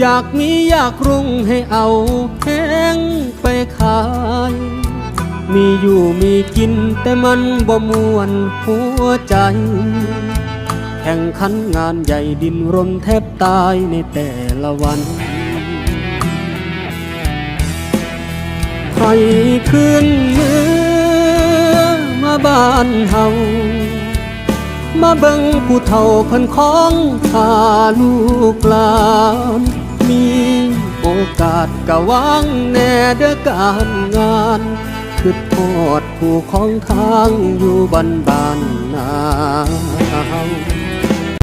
อยากมีอยากรุ่งให้เอาแห้งไปขาย มีอยู่มีกินแต่มันบ่มวนหัวใจ แข่งขันงานใหญ่ดินรนแทบตายในแต่ละวันให้คืนเมือมาบ้านเฮามาเบิ่งผู้เฒ่าเพิ่นของพาลูกหลาน กาสกะวางแน่เด้อการงานคือทอดผู้ของทางอยู่บ้านบานนา